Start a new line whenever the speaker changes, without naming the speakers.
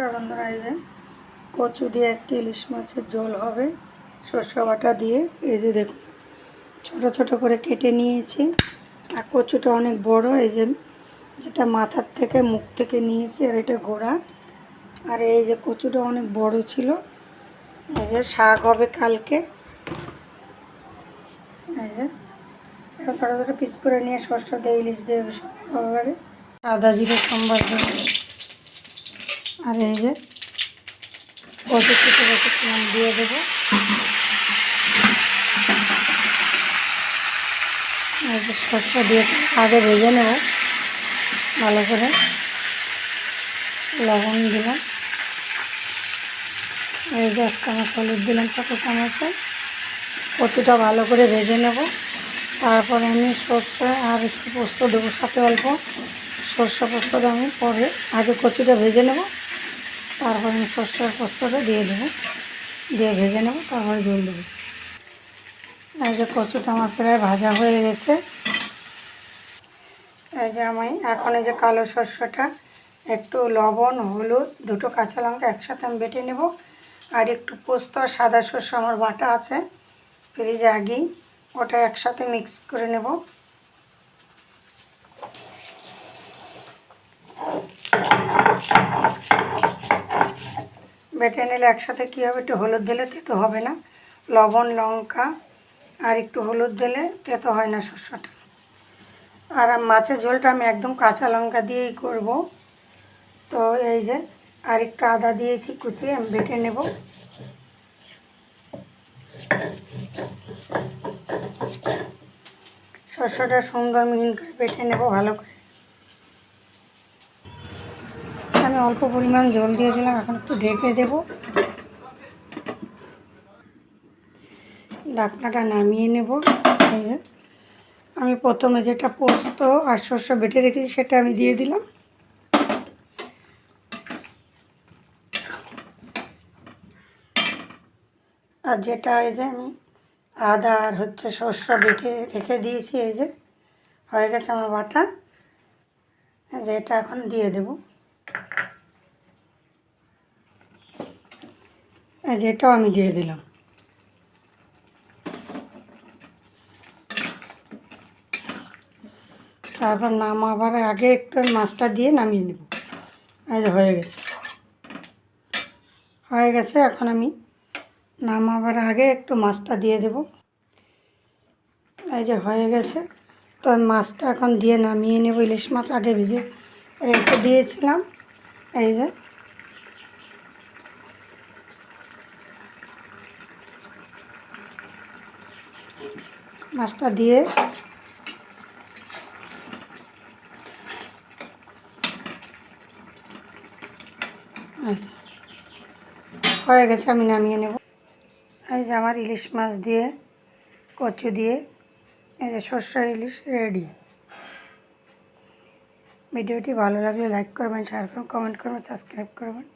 নমস্কার বন্ধুরা এই যে কচু দিয়ে আজকে ইলিশ মাছের ঝোল হবে, সর্ষে বাটা দিয়ে। এই যে দেখুন, ছোট ছোট করে কেটে নিয়েছি। আর কচুটা অনেক বড়, এই যে যেটা মাথার থেকে মুখ থেকে নিয়েছি, আর এটা গোড়া। আর এই যে কচুটা অনেক বড় ছিল, এই যে শাক হবে কালকে। এই যে ছোটো ছোটো পিস করে নিয়ে সর্ষে দিয়ে ইলিশ দিয়ে লাগে। আদা জিরে সম্বার দেবো আর এই যে কেটে রেখেছিলাম দিয়ে দেবো। সর্ষে দিয়ে আগে ভেজে নেব। ভালো করে লবণ দিলাম। এই যে এক চামচ হলুদ দিলাম ছোটো চামচে? কচুটা ভালো করে ভেজে নেব। তারপরে আমি সর্ষে আর একটু পোস্ত দেবো, সাথে অল্প সর্ষে পোস্তটা আমি পরে আগে কচুটা ভেজে নেব। তারপরে আমি সর্ষে আর পোস্তটা দিয়ে দেবো। দিয়ে ভেজে নেব, তারপরে জল দেবো। এই যে কচুটা আমার প্রায় ভাজা হয়ে গেছে। এই যে আমি এখন এই যে কালো শস্যটা একটু লবণ, হলুদ, দুটো কাঁচা লঙ্কা একসাথে আমি বেটে নেব। আর একটু পোস্ত আর সাদা শস্য আমার বাটা আছে। ফ্রিজে আগেই ওটা একসাথে মিক্স করে নেব। বেটে নিলে একসাথে কী হবে? একটু হলুদ দিলে তেতো হবে না? লবণ, লঙ্কা আর একটু হলুদ দিলে তেতো হয় না শস্যটা আর মাছের ঝোলটা আমি একদম কাঁচা লঙ্কা দিয়েই করব। তো এই যে আর একটু আদা দিয়েছি, কুচিয়ে আমি বেটে নেব। শস্যটা সুন্দর মিহিন করে বেটে নেব ভালো করে। অল্প পরিমাণ জল দিয়ে দিলাম, এখন একটু ঢেকে দেব। ডাকনাটা নামিয়ে নেব। আমি প্রথমে যেটা পোস্ত আর শস্য বেটে রেখেছি, সেটা আমি দিয়ে দিলাম। আর যেটা এই যে আমি আদা আর হচ্ছে শস্য বেটে রেখে দিয়েছি, এই যে, হয়ে গেছে আমার বাটা। যে, এটা এখন দিয়ে দেব। এই যে এটাও আমি দিয়ে দিলাম। তারপর নামাবার আগে একটু মাছটা দিয়ে নামিয়ে নেব। যে হয়ে গেছে। হয়ে গেছে, এখন আমি নামাবার আগে একটু মাছটা দিয়ে দেব। এই যে হয়ে গেছে। তো মাছটা এখন দিয়ে নামিয়ে নেব। ইলিশ মাছ আগে ভিজে রেখে দিয়েছিলাম। এই যে মাছটা দিয়ে হয়ে গেছে, আমি নামিয়ে নেব। এই যে আমার ইলিশ মাছ দিয়ে, কচু দিয়ে, এই যে শস্য ইলিশ রেডি। ভিডিওটি ভালো লাগলে লাইক করবেন শেয়ার করবেন কমেন্ট করবেন সাবস্ক্রাইব করবেন।